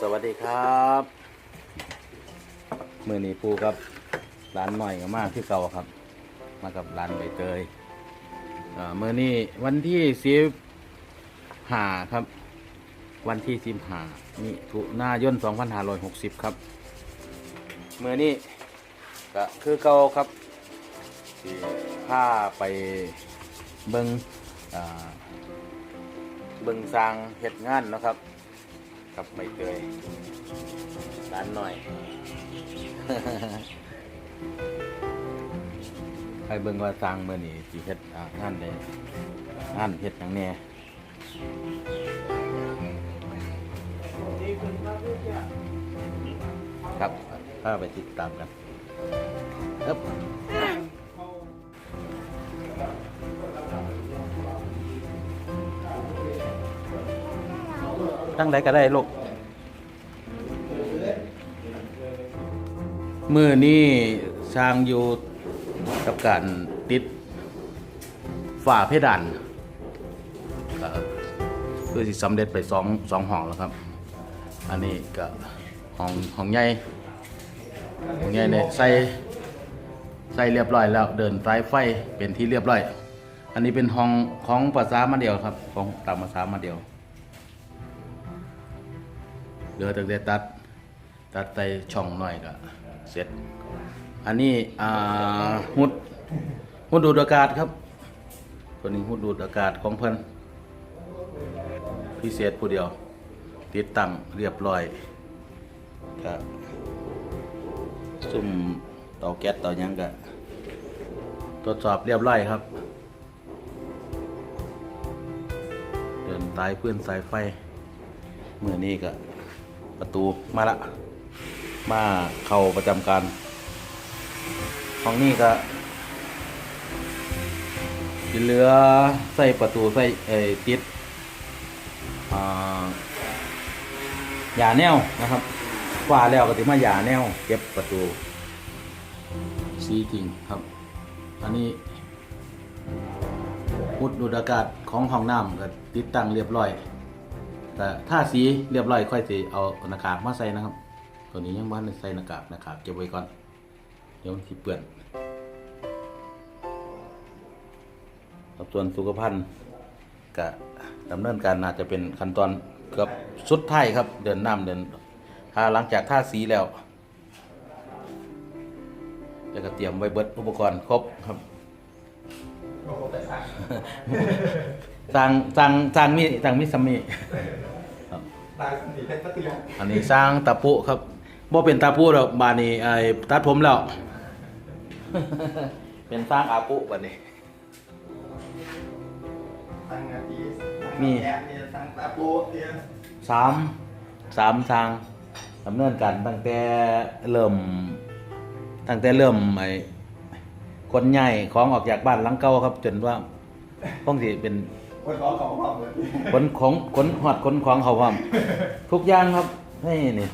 สวัสดีครับมือนี้ปูกับร้านหน่อยก็มากที่เก่าครับ มากับร้านใบเตยอ่ามือนี้วันที่สิบห้าครับ วันที่สิบห้ามิถุนายนสองพันห้าร้อยหกสิบครับมือนี้ก็คือเก่าครับที่พาไปเบิงเบิงสร้างเห็ดงานนะครับ กับใบเตยร้านหน่อยไปเบิ่งว่าสร้างมื้อนี้สิเฮ็ดอ่างานใดงานเฮ็ดหยังแหน่ครับพาไปติดตามกันครับ ตั้งใดก็ได้ลูกมือนี้สร้างอยู่กับการติดฝ้าเพดานก็คือสิสำเร็จไปสองสองห้องแล้วครับ อันนี้ก็ห้องห้องใหญ่ห้องใหญ่เนี่ยใส่ใส่เรียบร้อยแล้วเดินสายไฟเป็นที่เรียบร้อย อันนี้เป็นห้องของภาษามาเดียวครับ ของตามภาษามาเดียว เหลือแต่แต่ตัด ตัดใส่ช่องหน่อยก็เสร็จ อันนี้อ่าหุดหุดดูดอากาศครับ ตัวนี้หุดดูดอากาศของเพิ่นพิเศษผู้เดียว ติดตั้งเรียบร้อยครับซุ่มเตาแก๊สเตาหยังก็ตรวจสอบเรียบร้อยครับ เดินสายเพื่อนสายไฟเมื่อนี้ก็ ประตูมาละ มาเข้าประจำการห้องนี้ก็ที่เหลือใส่ประตูใส่เอติดอ่ายาแนวนะครับว่าแล้วก็ถึงมายาแนว เก็บประตูสีจริงครับ อันนี้พุดดูดอากาศของห้องน้ำก็ติดตั้งเรียบร้อย แต่ถ้าสีเรียบร้อยค่อยสิเอาหน้ากากมาใส่นะครับ ตัวนี้ยังบ้านได้ใส่หน้ากากหน้ากากเก็บไว้ก่อน เดี๋ยวมันสิเปื้อนครับส่วนสุขภัณฑ์ก็ดำเนินการน่าจะเป็นขั้นตอนเกือบสุดท้ายครับ เดินน้ำเดินถ้าหลังจากท่าสีแล้วแล้วก็เตรียมไว้เบิดอุปกรณ์ครบครับ สั่งสั่งสั่งมีสั่งมีสามีตายสีเพชรตะเกียบอันนี้สร้างตะปุครับบ่เป็นตาปุดอกบานนี้ไอ้ตัดผมแล้ว เป็นสร้างอาปุบัดนี้ตั้งอาทีมีแอบเนี่ยตั้งตาโป๊ะเนี่ยสามสามทางดำเนินการตั้งแต่เริ่มตั้งแต่เริ่มไอ้คนใหญ่ของออกจากบ้านหลังเก่าครับ จนว่าคงสิเป็น วันขอของความเลยขนของขนหอดขนของเขาพร้อมทุกอย่างครับนี่นี่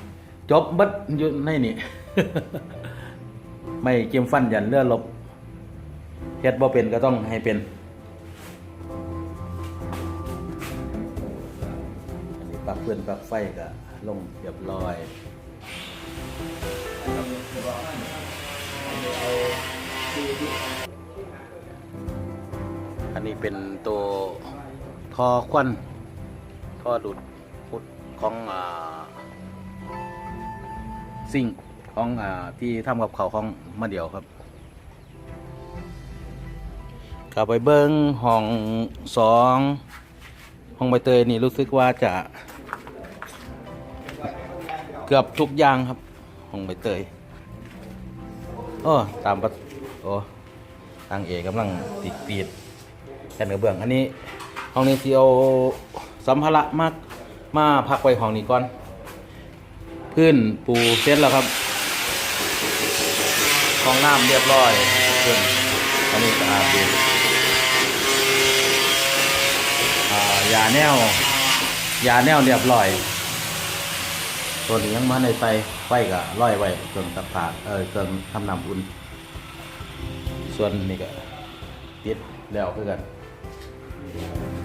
จบเบัดอยู่ในนี่ ไม่เกมฟันยันเลือดลบเฮ็ดบ่เป็นก็ต้องให้เป็นอันนี้ปลักเพื่อนปลักไฟก็ลงเรียบร้อยอันนี้เป็นตัวท อควันท่อดูดพุดของอ่าซิ่งของอที่ทำกับเขาของมาเดียวครับกลับไปเบิ้งห้องสองห้องใบเตยนี่รู้สึกว่าจะเกือบทุกอย่างครับห้องใบเตยโอ้ตามปะโอ้ทางเอกกำลังติดตีดแค่นกระเบื้องอันนี้ ห้องนี้ที่เอาสัมภาระมากมาพักไว้ห้องนี้ก่อน พื้นปูเสร็จแล้วครับห้องน้ำเรียบร้อยเพื่อนอันนี้สะอาดดีอยาแนวยาแนวเรียบร้อย ตัวนี้ยังมาในไฟไฟก็ร้อยไว้เครื่องตักผ้าเออเครื่องทำน้ำอุ่น ส่วนนี้ก็ติดแล้วคือกัน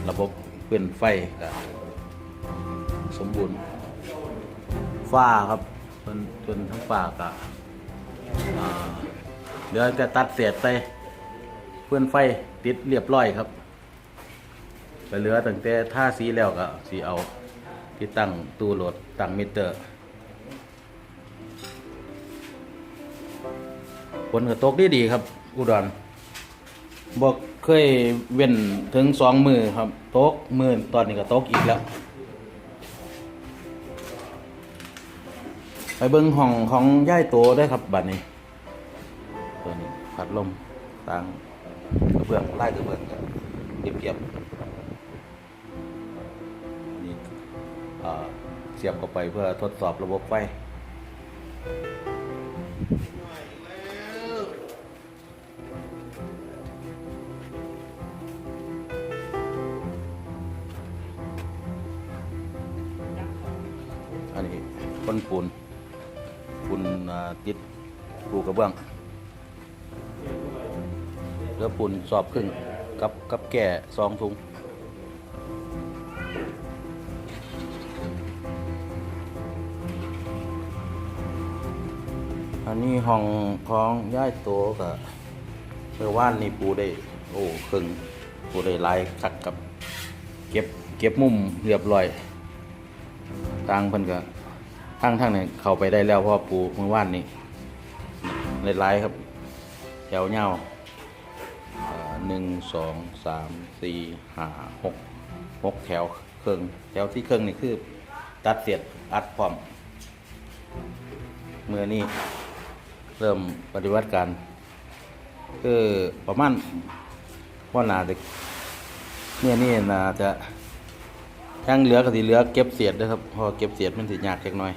ระบบเป็นไฟก็สมบูรณ์ฝ้าครับจนจนทั้งฝ้ากะอ่าเดี๋ยวจะตัดเศษไปเพื่อนไฟติดเรียบร้อยครับก็เหลือตั้งแต่ท่าสีแล้วก็สีเอาที่ตั้งตู้โหลดตั้งมิเตอร์ฝนก็ตกดีดีครับ อุดรบอก เคยเว้นถึงสองมือครับโต๊กมือตอนนี้ก็ตกอีกแล้ว ไปเบิ้งห้องของย่ายโตได้ครับบัดนี้ ตัวนี้พัดลมต่างกระเบื้องไล่กระเบื้องกันเรียบเรียบอันนี่เสียบเข้าไปเพื่อทดสอบระบบไฟ นปูนปูนอ่าติดปูกระเบื้องแล้วปูนสอบครึ่งกับกับแก่สองถุงอันนี้ห้องของย่ายโตกับเมื่อวานนี่ปูได้ โอ้ครึ่งปูได้ลายคักกับ เก็บเก็บมุมเรียบร้อยทางเพิ่นก็ ทางทางเนี่ยเข้าไปได้แล้วเพราะว่าปูเมื่อวานนี้ในไลน์ครับ แถวเงาหนึ่งสองสามสี่ห้าหกหกแถวเครื่องแถวที่เครื่องนี่คือ ตัดเสียดอัดพร้อมเมื่อนี้เริ่มปฏิบัติการคือประมาณว่านาจะเมื่อนี้นาจะยังเหลือก็สิเหลือเก็บเศษนะครับพอเก็บเศษมันสิยากเล็กน้อย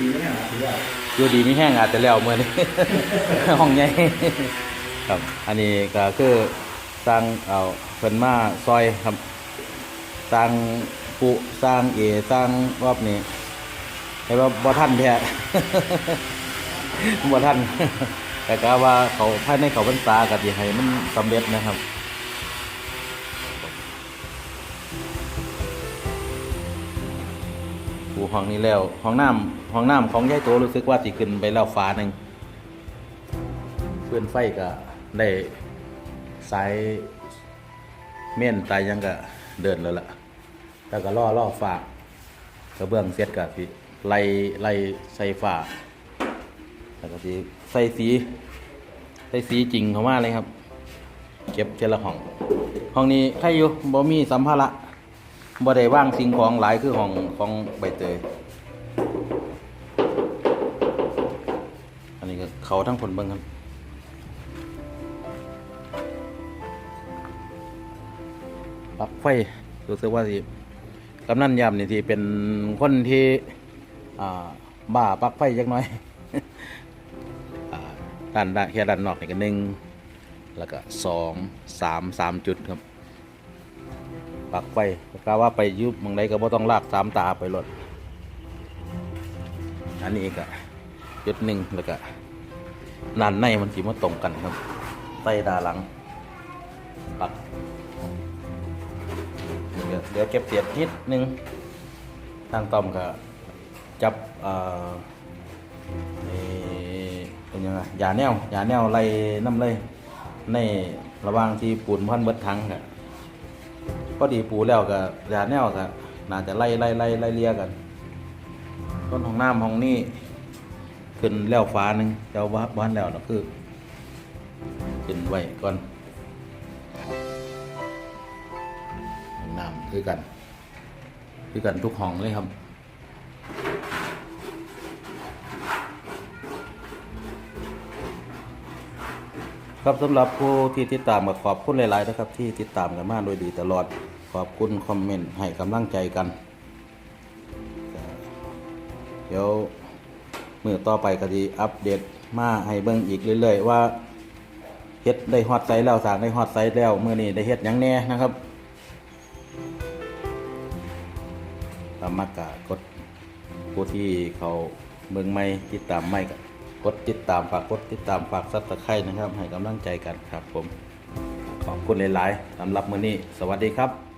ดีไมเนี่ยถือว่าอยู่ดีไม่แห้งอาจจะแล้วเมื่อนี้ ห้องใหญ่ครับ อันนี้ก็คือสร้างเอาเพิ่นมาซอยครับสร้างปุสร้างเอสร้างรอบนี้แต่ว่าบ่ทันแท้ บ่ทันแต่ก็ว่าเขาภายในเขาพรรษาก็สิให้มันสำเร็จนะครับ ปูห้องนี้แล้วห้องน้ำห้องน้ำของยายโตรู้สึกว่าสิขึ้นไปแล้วฟ้าหนึ่งเพื่อนไฟก็ได้สายเม่นตายยังก็เดินแล้วล่ะแล้วก็ล่อล่อฟ้ากระเบื้องเสร็จก็สิไล่ไล่ใส่ฟ้าแล้วก็สิใส่สีใส่สีจริงเข้ามาเลยครับ เก็บเทละห้อง ห้องนี้ใครอยู่บ่มีสัมภาระ บ่ได้ว่างสิ่งของหลายคือของของใบเตย อันนี้ก็เขาทั้งผลเบิ่งครับปลักไฟรู้สึกว่าสิกำนันยามนี่ที่เป็นคนที่อ่าบ้าปลักไฟจักน่อยอ่าด้านด้านแค่ด้านนอกนี่ก็หนึ่งแล้วก็สองสามสามจุดครับ ปักไฟกาว่าไปยุบมองใดก็บ่ต้องลากสามตาไปรถอันนี้ก็จุดหนึ่งแล้วก็นานในมันสีมาตรงกันครับใต้ดาหลังปักเดี๋ยวเก็บเสียดนิดนึงทางต้อมก็จับเอ่อเอ่อเป็นยังไงยาแนวยาแนวไล่น้ำเลยในระหว่างที่ปูนพันเบิดทั้งก็ พอดีปูแล้วก็ยาแนวก็น่าจะไล่ไล่ไล่ไล่เลียกัน ต้นของน้ำของนี่ขึ้นแล้วฟ้าหนึ่งเจ้าบ้าบ้านแล้วนะคือขึ้นไว้ก่อนห้องน้ำคือกัน คือกันทุกห้องเลยครับครับสำหรับผู้ที่ติดตามก็ขอบคุณหลาย ๆ นะครับ ที่ติดตามกันมาโดยดีตลอด ขอบคุณคอมเมนต์ให้กำลังใจกัน เดี๋ยวมือต่อไปก็ดีอัปเดตมาให้เบิ่งอีกเรื่อยๆ ว่าเฮ็ดได้ฮอตไซส์แล้วสางได้ฮอตไซส์แล้วมื้อนี้ได้เฮ็ดยังแน่นะครับตามมากะกดผู้ที่เขาเบิ่งไม่ติดตามไม่ก็กดติดตามฝากกดติดตามฝากซับสไครต์นะครับ ให้กำลังใจกันครับผม ขอบคุณหลาย ๆสำหรับมื้อนี้ สวัสดีครับ